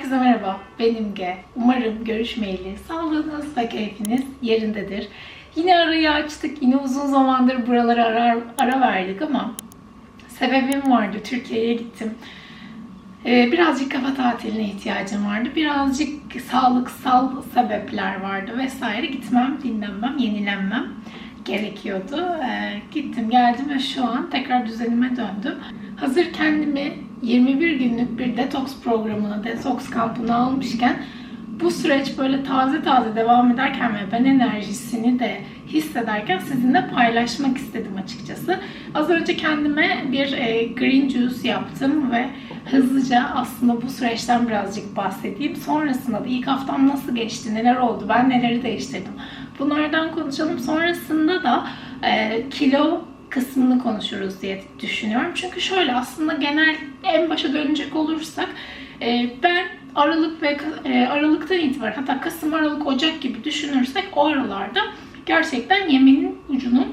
Herkese merhaba, benim Ge. Umarım görüşmeyeli sağlığınız ve keyfiniz yerindedir. Yine arayı açtık, yine uzun zamandır buralara ara, ara verdik ama sebebim vardı. Türkiye'ye gittim. Ee, birazcık kafa tatiline ihtiyacım vardı. Birazcık sağlıksal sebepler vardı vesaire. Gitmem, dinlenmem, yenilenmem gerekiyordu. Ee, gittim, geldim ve şu an tekrar düzenime döndüm. Hazır kendimi 21 günlük bir detoks programına, detoks kampına almışken bu süreç böyle taze taze devam ederken ve ben enerjisini de hissederken sizinle paylaşmak istedim açıkçası. Az önce kendime bir e, green juice yaptım ve hızlıca aslında bu süreçten birazcık bahsedeyim. Sonrasında da ilk haftam nasıl geçti, neler oldu, ben neleri değiştirdim. Bunlardan konuşalım. Sonrasında da e, kilo kısmını konuşuruz diye düşünüyorum. Çünkü şöyle aslında genel en başa dönecek olursak e, ben Aralık ve e, Aralık'tan itibaren hatta Kasım, Aralık, Ocak gibi düşünürsek o aralarda gerçekten yemeğin ucunu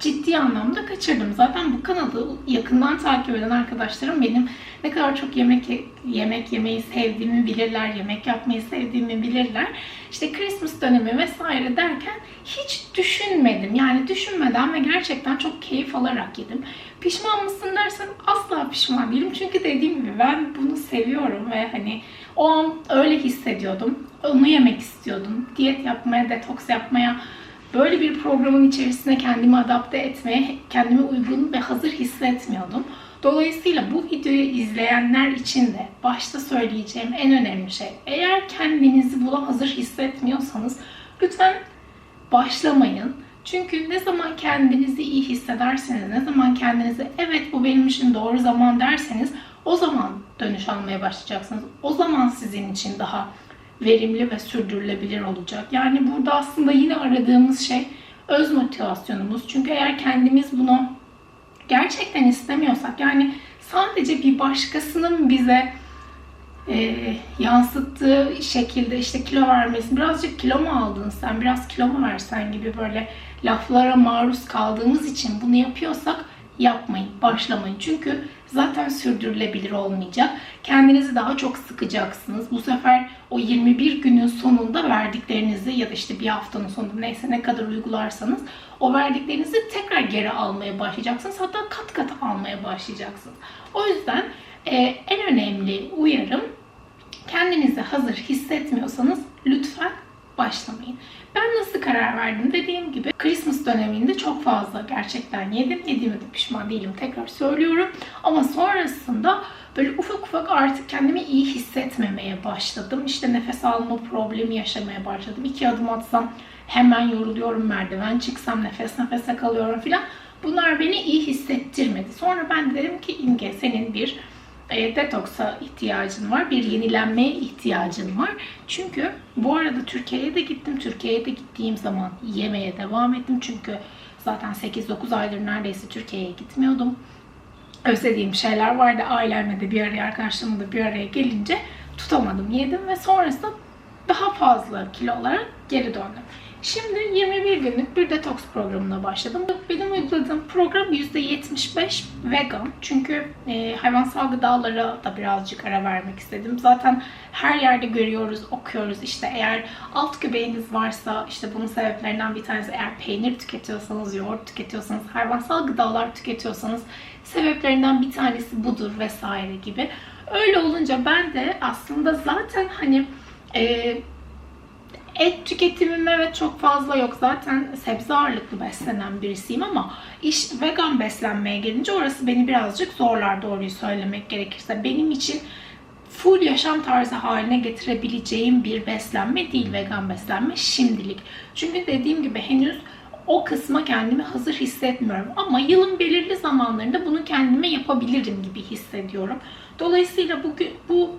ciddi anlamda kaçırdım. Zaten bu kanalı yakından takip eden arkadaşlarım benim ne kadar çok yemek yemek yemeyi sevdiğimi bilirler, yemek yapmayı sevdiğimi bilirler. İşte Christmas dönemi vesaire derken hiç düşünmedim. Yani düşünmeden ve gerçekten çok keyif alarak yedim. Pişman mısın dersen asla pişman değilim. Çünkü dediğim gibi ben bunu seviyorum ve hani o an öyle hissediyordum. Onu yemek istiyordum. Diyet yapmaya, detoks yapmaya böyle bir programın içerisine kendimi adapte etmeye, kendimi uygun ve hazır hissetmiyordum. Dolayısıyla bu videoyu izleyenler için de başta söyleyeceğim en önemli şey eğer kendinizi buna hazır hissetmiyorsanız lütfen başlamayın. Çünkü ne zaman kendinizi iyi hissederseniz, ne zaman kendinize evet bu benim için doğru zaman derseniz o zaman dönüş almaya başlayacaksınız. O zaman sizin için daha verimli ve sürdürülebilir olacak. Yani burada aslında yine aradığımız şey öz motivasyonumuz. Çünkü eğer kendimiz bunu gerçekten istemiyorsak yani sadece bir başkasının bize e, yansıttığı şekilde işte kilo vermesi, birazcık kilo mu aldın sen, biraz kilo mu versen gibi böyle laflara maruz kaldığımız için bunu yapıyorsak yapmayın, başlamayın. Çünkü zaten sürdürülebilir olmayacak. Kendinizi daha çok sıkacaksınız. Bu sefer o 21 günün sonunda verdiklerinizi ya da işte bir haftanın sonunda neyse ne kadar uygularsanız o verdiklerinizi tekrar geri almaya başlayacaksınız. Hatta kat kat almaya başlayacaksınız. O yüzden e, en önemli uyarım kendinizi hazır hissetmiyorsanız lütfen başlamayın. Ben nasıl karar verdim dediğim gibi Christmas döneminde çok fazla gerçekten yedim. Yediğime de pişman değilim tekrar söylüyorum. Ama sonrasında böyle ufak ufak artık kendimi iyi hissetmemeye başladım. İşte nefes alma problemi yaşamaya başladım. İki adım atsam hemen yoruluyorum merdiven çıksam nefes nefese kalıyorum filan. Bunlar beni iyi hissettirmedi. Sonra ben de dedim ki İmge senin bir e, detoksa ihtiyacın var. Bir yenilenmeye ihtiyacın var. Çünkü bu arada Türkiye'ye de gittim. Türkiye'ye de gittiğim zaman yemeye devam ettim. Çünkü zaten 8-9 aydır neredeyse Türkiye'ye gitmiyordum. Özlediğim şeyler vardı. Ailemle de bir araya, arkadaşlarımla da bir araya gelince tutamadım. Yedim ve sonrasında daha fazla kilo olarak geri döndüm. Şimdi 21 günlük bir detoks programına başladım. Benim uyguladığım program %75 vegan. Çünkü e, hayvansal gıdalara da birazcık ara vermek istedim. Zaten her yerde görüyoruz, okuyoruz. İşte eğer alt göbeğiniz varsa işte bunun sebeplerinden bir tanesi eğer peynir tüketiyorsanız, yoğurt tüketiyorsanız, hayvansal gıdalar tüketiyorsanız sebeplerinden bir tanesi budur vesaire gibi. Öyle olunca ben de aslında zaten hani e, Et tüketimim evet çok fazla yok. Zaten sebze ağırlıklı beslenen birisiyim ama iş vegan beslenmeye gelince orası beni birazcık zorlar doğruyu söylemek gerekirse. Benim için full yaşam tarzı haline getirebileceğim bir beslenme değil vegan beslenme şimdilik. Çünkü dediğim gibi henüz o kısma kendimi hazır hissetmiyorum. Ama yılın belirli zamanlarında bunu kendime yapabilirim gibi hissediyorum. Dolayısıyla bugün bu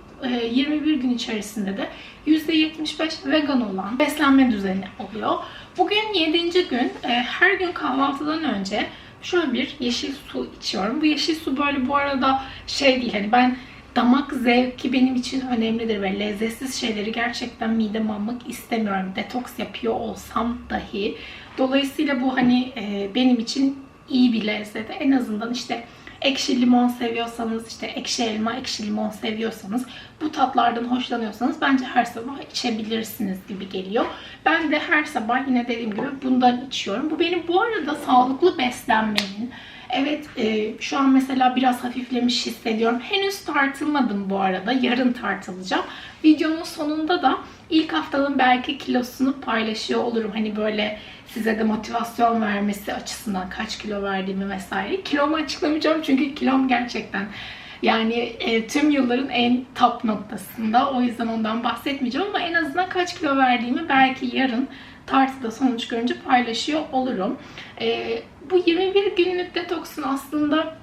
21 e, gün içerisinde de %75 vegan olan beslenme düzeni oluyor. Bugün 7. gün. E, her gün kahvaltıdan önce şöyle bir yeşil su içiyorum. Bu yeşil su böyle bu arada şey değil hani ben damak zevki benim için önemlidir ve lezzetsiz şeyleri gerçekten midem almak istemiyorum. Detoks yapıyor olsam dahi. Dolayısıyla bu hani e, benim için iyi bir lezzet. En azından işte ekşi limon seviyorsanız, işte ekşi elma, ekşi limon seviyorsanız, bu tatlardan hoşlanıyorsanız bence her sabah içebilirsiniz gibi geliyor. Ben de her sabah yine dediğim gibi bundan içiyorum. Bu benim bu arada sağlıklı beslenmenin, Evet e, şu an mesela biraz hafiflemiş hissediyorum. Henüz tartılmadım bu arada. Yarın tartılacağım. Videonun sonunda da ilk haftanın belki kilosunu paylaşıyor olurum. Hani böyle size de motivasyon vermesi açısından kaç kilo verdiğimi vesaire. Kilomu açıklamayacağım çünkü kilom gerçekten yani e, tüm yılların en top noktasında. O yüzden ondan bahsetmeyeceğim ama en azından kaç kilo verdiğimi belki yarın tartıda sonuç görünce paylaşıyor olurum. E, bu 21 günlük detoksun aslında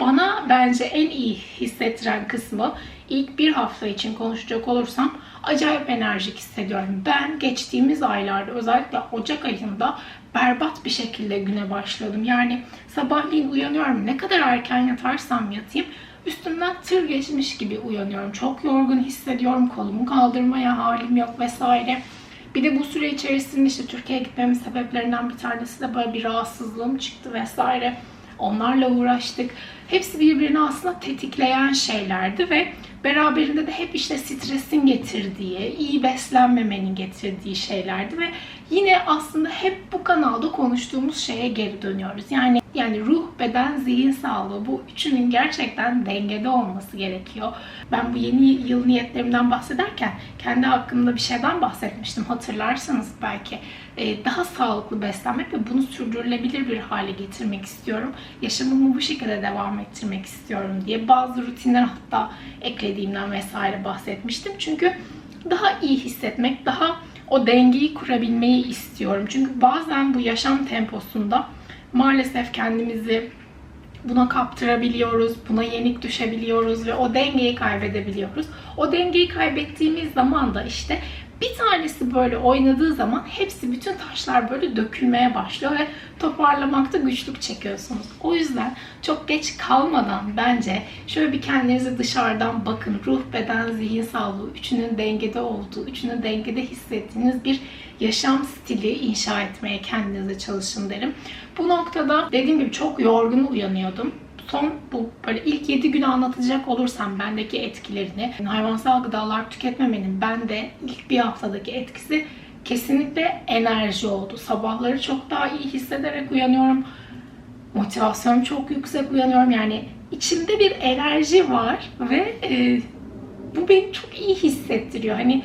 bana bence en iyi hissettiren kısmı ilk bir hafta için konuşacak olursam acayip enerjik hissediyorum. Ben geçtiğimiz aylarda özellikle Ocak ayında berbat bir şekilde güne başladım. Yani sabahleyin uyanıyorum ne kadar erken yatarsam yatayım üstümden tır geçmiş gibi uyanıyorum. Çok yorgun hissediyorum. Kolumu kaldırmaya halim yok vesaire. Bir de bu süre içerisinde işte Türkiye'ye gitmemin sebeplerinden bir tanesi de böyle bir rahatsızlığım çıktı vesaire. Onlarla uğraştık. Hepsi birbirini aslında tetikleyen şeylerdi ve beraberinde de hep işte stresin getirdiği, iyi beslenmemenin getirdiği şeylerdi ve yine aslında hep bu kanalda konuştuğumuz şeye geri dönüyoruz. Yani yani ruh, beden, zihin sağlığı bu üçünün gerçekten dengede olması gerekiyor. Ben bu yeni yıl niyetlerimden bahsederken kendi hakkımda bir şeyden bahsetmiştim. Hatırlarsanız belki e, daha sağlıklı beslenmek ve bunu sürdürülebilir bir hale getirmek istiyorum. Yaşamımı bu şekilde devam ettirmek istiyorum diye bazı rutinler hatta eklediğimden vesaire bahsetmiştim. Çünkü daha iyi hissetmek, daha o dengeyi kurabilmeyi istiyorum. Çünkü bazen bu yaşam temposunda maalesef kendimizi buna kaptırabiliyoruz, buna yenik düşebiliyoruz ve o dengeyi kaybedebiliyoruz. O dengeyi kaybettiğimiz zaman da işte bir tanesi böyle oynadığı zaman hepsi bütün taşlar böyle dökülmeye başlıyor ve toparlamakta güçlük çekiyorsunuz. O yüzden çok geç kalmadan bence şöyle bir kendinize dışarıdan bakın. Ruh, beden, zihin sağlığı üçünün dengede olduğu, üçünün dengede hissettiğiniz bir yaşam stili inşa etmeye kendinize çalışın derim. Bu noktada dediğim gibi çok yorgun uyanıyordum son bu böyle ilk 7 günü anlatacak olursam bendeki etkilerini, hayvansal gıdalar tüketmemenin bende ilk bir haftadaki etkisi kesinlikle enerji oldu. Sabahları çok daha iyi hissederek uyanıyorum. Motivasyon çok yüksek uyanıyorum. Yani içimde bir enerji var ve e, bu beni çok iyi hissettiriyor. Hani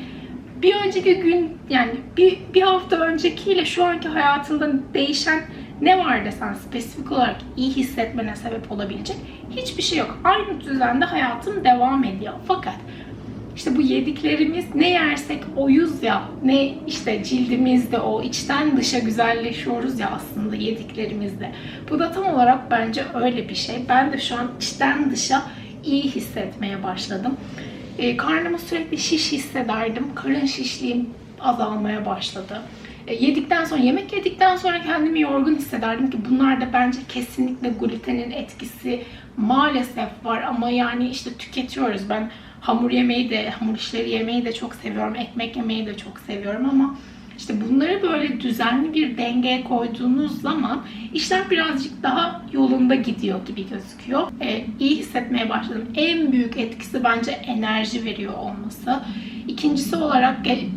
bir önceki gün yani bir, bir hafta öncekiyle şu anki hayatında değişen ne var desen spesifik olarak iyi hissetmene sebep olabilecek hiçbir şey yok. Aynı düzende hayatım devam ediyor. Fakat işte bu yediklerimiz ne yersek oyuz ya, ne işte cildimizde o içten dışa güzelleşiyoruz ya aslında yediklerimizde. Bu da tam olarak bence öyle bir şey. Ben de şu an içten dışa iyi hissetmeye başladım. E, karnımı sürekli şiş hissederdim. Karın şişliğim azalmaya başladı. E, yedikten sonra, yemek yedikten sonra kendimi yorgun hissederdim ki bunlar da bence kesinlikle glutenin etkisi maalesef var ama yani işte tüketiyoruz. Ben hamur yemeyi de, hamur işleri yemeyi de çok seviyorum. Ekmek yemeyi de çok seviyorum ama işte bunları böyle düzenli bir dengeye koyduğunuz zaman işler birazcık daha yolunda gidiyor gibi gözüküyor. Ee, iyi hissetmeye başladım. En büyük etkisi bence enerji veriyor olması. İkincisi olarak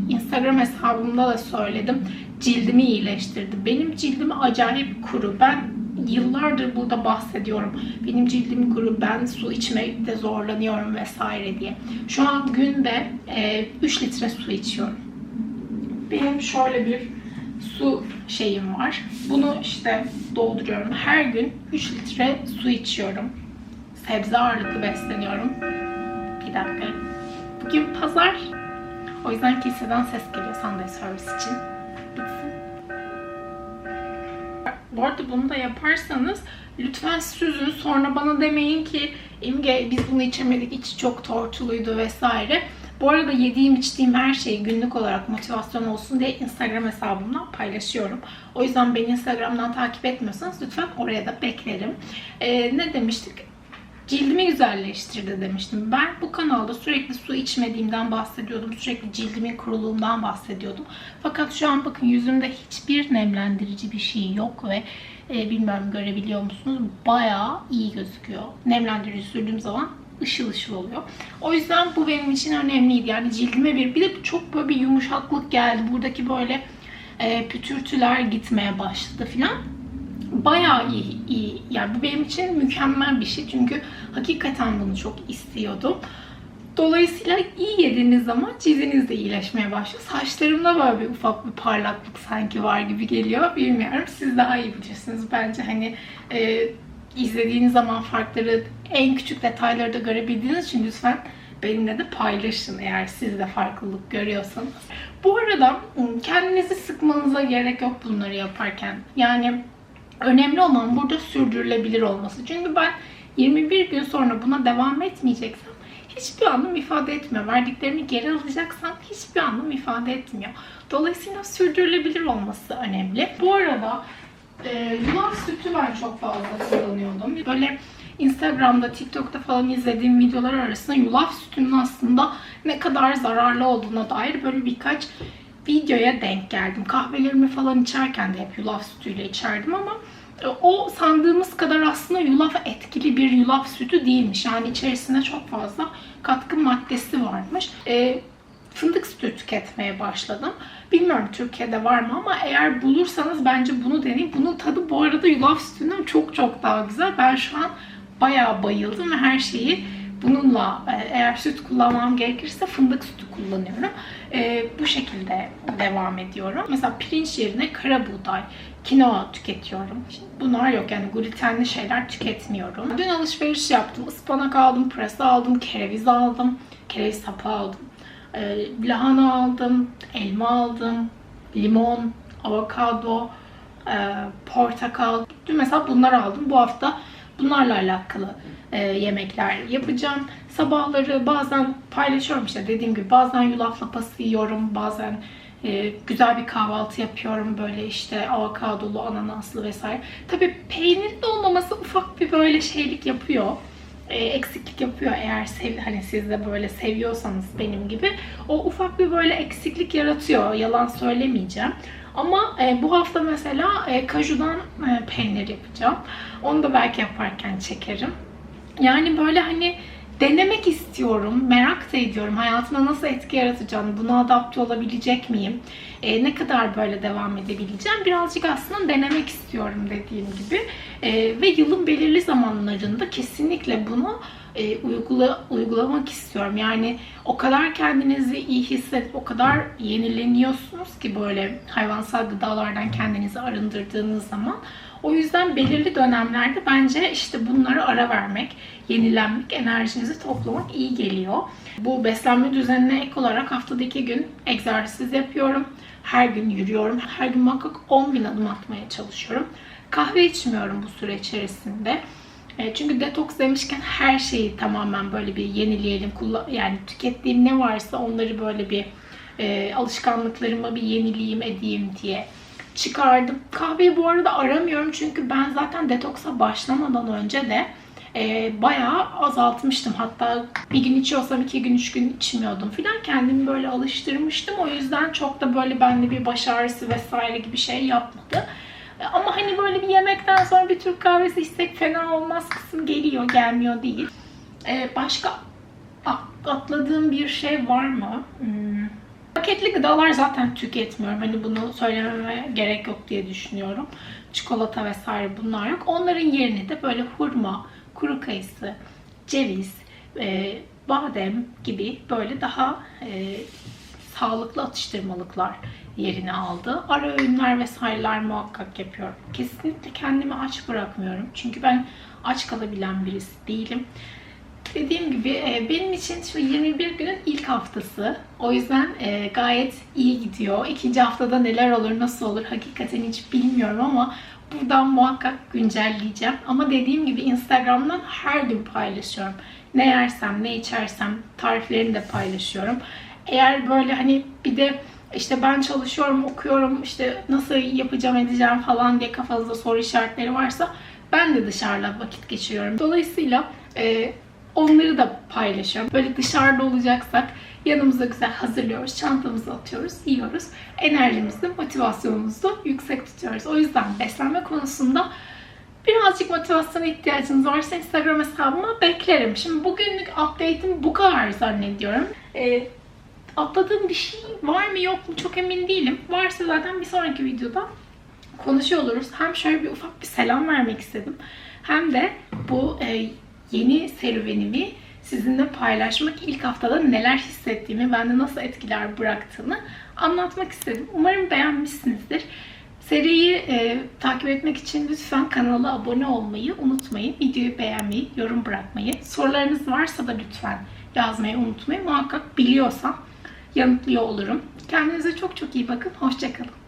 Instagram hesabımda da söyledim. Cildimi iyileştirdi. Benim cildim acayip kuru. Ben yıllardır burada bahsediyorum. Benim cildim kuru, ben su içmekte zorlanıyorum vesaire diye. Şu an günde e, 3 litre su içiyorum. Benim şöyle bir su şeyim var. Bunu işte dolduruyorum. Her gün 3 litre su içiyorum. Sebze ağırlıklı besleniyorum. Bir dakika. Bugün pazar. O yüzden kiliseden ses geliyor sandalye servis için. Bu arada bunu da yaparsanız lütfen süzün. Sonra bana demeyin ki İmge biz bunu içemedik, içi çok tortuluydu vesaire. Bu arada yediğim içtiğim her şeyi günlük olarak motivasyon olsun diye Instagram hesabımdan paylaşıyorum. O yüzden beni Instagram'dan takip etmiyorsanız lütfen oraya da beklerim. Ee, ne demiştik? Cildimi güzelleştirdi demiştim. Ben bu kanalda sürekli su içmediğimden bahsediyordum. Sürekli cildimin kuruluğundan bahsediyordum. Fakat şu an bakın yüzümde hiçbir nemlendirici bir şey yok ve e, bilmiyorum görebiliyor musunuz? Bayağı iyi gözüküyor. Nemlendirici sürdüğüm zaman ışıl ışıl oluyor. O yüzden bu benim için önemliydi. Yani cildime bir bir de çok böyle bir yumuşaklık geldi. Buradaki böyle e, pütürtüler gitmeye başladı filan. Bayağı iyi, iyi. Yani bu benim için mükemmel bir şey. Çünkü hakikaten bunu çok istiyordum. Dolayısıyla iyi yediğiniz zaman cildiniz de iyileşmeye başlıyor. Saçlarımda böyle bir ufak bir parlaklık sanki var gibi geliyor. Bilmiyorum. Siz daha iyi bilirsiniz. Bence hani e, izlediğiniz zaman farkları, en küçük detayları da görebildiğiniz için lütfen benimle de paylaşın eğer siz de farklılık görüyorsanız. Bu arada kendinizi sıkmanıza gerek yok bunları yaparken. Yani önemli olan burada sürdürülebilir olması. Çünkü ben 21 gün sonra buna devam etmeyeceksem hiçbir anlam ifade etmiyor. Verdiklerimi geri alacaksam hiçbir anlam ifade etmiyor. Dolayısıyla sürdürülebilir olması önemli. Bu arada e, yulaf sütü ben çok fazla kullanıyordum. Böyle Instagram'da, TikTok'ta falan izlediğim videolar arasında yulaf sütünün aslında ne kadar zararlı olduğuna dair böyle birkaç videoya denk geldim. Kahvelerimi falan içerken de hep yulaf sütüyle içerdim ama e, o sandığımız kadar aslında yulaf etkili bir yulaf sütü değilmiş. Yani içerisinde çok fazla katkı maddesi varmış. E, fındık sütü tüketmeye başladım. Bilmiyorum Türkiye'de var mı ama eğer bulursanız bence bunu deneyin. Bunun tadı bu arada yulaf sütünden çok çok daha güzel. Ben şu an bayağı bayıldım ve her şeyi bununla e, eğer süt kullanmam gerekirse fındık sütü kullanıyorum. E, bu şekilde devam ediyorum. Mesela pirinç yerine kara buğday, kinoa tüketiyorum. Şimdi bunlar yok yani glutenli şeyler tüketmiyorum. Dün alışveriş yaptım. Ispanak aldım, pırasa aldım, kereviz aldım, kereviz sapı aldım. E, lahana aldım, elma aldım, limon, avokado, e, portakal. Dün mesela bunları aldım. Bu hafta bunlarla alakalı e, yemekler yapacağım. Sabahları bazen paylaşıyorum işte dediğim gibi bazen yulaf lapası yiyorum, bazen e, güzel bir kahvaltı yapıyorum böyle işte avokadolu, ananaslı vesaire. Tabii peynirli olmaması ufak bir böyle şeylik yapıyor. E, eksiklik yapıyor eğer sev, hani siz de böyle seviyorsanız benim gibi. O ufak bir böyle eksiklik yaratıyor. Yalan söylemeyeceğim. Ama e, bu hafta mesela e, kajudan e, peynir yapacağım. Onu da belki yaparken çekerim. Yani böyle hani denemek istiyorum, merak da ediyorum. Hayatımda nasıl etki yaratacağım, buna adapte olabilecek miyim? E, ne kadar böyle devam edebileceğim? Birazcık aslında denemek istiyorum dediğim gibi. E, ve yılın belirli zamanlarında kesinlikle bunu e, uygula, uygulamak istiyorum. Yani o kadar kendinizi iyi hissedip o kadar yenileniyorsunuz ki böyle hayvansal gıdalardan kendinizi arındırdığınız zaman. O yüzden belirli dönemlerde bence işte bunları ara vermek, yenilenmek, enerjinizi toplamak iyi geliyor. Bu beslenme düzenine ek olarak haftada iki gün egzersiz yapıyorum. Her gün yürüyorum. Her gün muhakkak 10 bin adım atmaya çalışıyorum. Kahve içmiyorum bu süre içerisinde. E, çünkü detoks demişken her şeyi tamamen böyle bir yenileyelim. Yani tükettiğim ne varsa onları böyle bir e, alışkanlıklarıma bir yenileyim edeyim diye çıkardım. Kahveyi bu arada aramıyorum çünkü ben zaten detoksa başlamadan önce de e, bayağı azaltmıştım. Hatta bir gün içiyorsam iki gün, üç gün içmiyordum filan. Kendimi böyle alıştırmıştım. O yüzden çok da böyle bende bir baş ağrısı vesaire gibi şey yapmadı. Ama hani böyle bir yemekten sonra bir Türk kahvesi içsek fena olmaz kısım geliyor, gelmiyor değil. Ee, başka atladığım bir şey var mı? Hmm. Paketli gıdalar zaten tüketmiyorum. Hani bunu söylememe gerek yok diye düşünüyorum. Çikolata vesaire bunlar yok. Onların yerine de böyle hurma, kuru kayısı, ceviz, e, badem gibi böyle daha e, sağlıklı atıştırmalıklar yerini aldı. Ara öğünler vesaireler muhakkak yapıyorum. Kesinlikle kendimi aç bırakmıyorum. Çünkü ben aç kalabilen birisi değilim. Dediğim gibi e, benim için şu 21 günün ilk haftası. O yüzden e, gayet iyi gidiyor. İkinci haftada neler olur, nasıl olur hakikaten hiç bilmiyorum ama buradan muhakkak güncelleyeceğim. Ama dediğim gibi Instagram'dan her gün paylaşıyorum. Ne yersem, ne içersem tariflerini de paylaşıyorum. Eğer böyle hani bir de işte ben çalışıyorum, okuyorum, işte nasıl yapacağım, edeceğim falan diye kafanızda soru işaretleri varsa ben de dışarıda vakit geçiriyorum. Dolayısıyla Ee, onları da paylaşıyorum. Böyle dışarıda olacaksak yanımıza güzel hazırlıyoruz, çantamızı atıyoruz, yiyoruz. Enerjimizi, motivasyonumuzu yüksek tutuyoruz. O yüzden beslenme konusunda birazcık motivasyona ihtiyacınız varsa Instagram hesabıma beklerim. Şimdi bugünlük update'im bu kadar zannediyorum. Ee, atladığım bir şey var mı yok mu çok emin değilim. Varsa zaten bir sonraki videoda konuşuyor oluruz. Hem şöyle bir ufak bir selam vermek istedim. Hem de bu e, yeni serüvenimi sizinle paylaşmak, ilk haftada neler hissettiğimi, bende nasıl etkiler bıraktığını anlatmak istedim. Umarım beğenmişsinizdir. Seriyi e, takip etmek için lütfen kanala abone olmayı unutmayın. Videoyu beğenmeyi, yorum bırakmayı. Sorularınız varsa da lütfen yazmayı unutmayın. Muhakkak biliyorsam yanıtlıyor olurum. Kendinize çok çok iyi bakın. Hoşçakalın.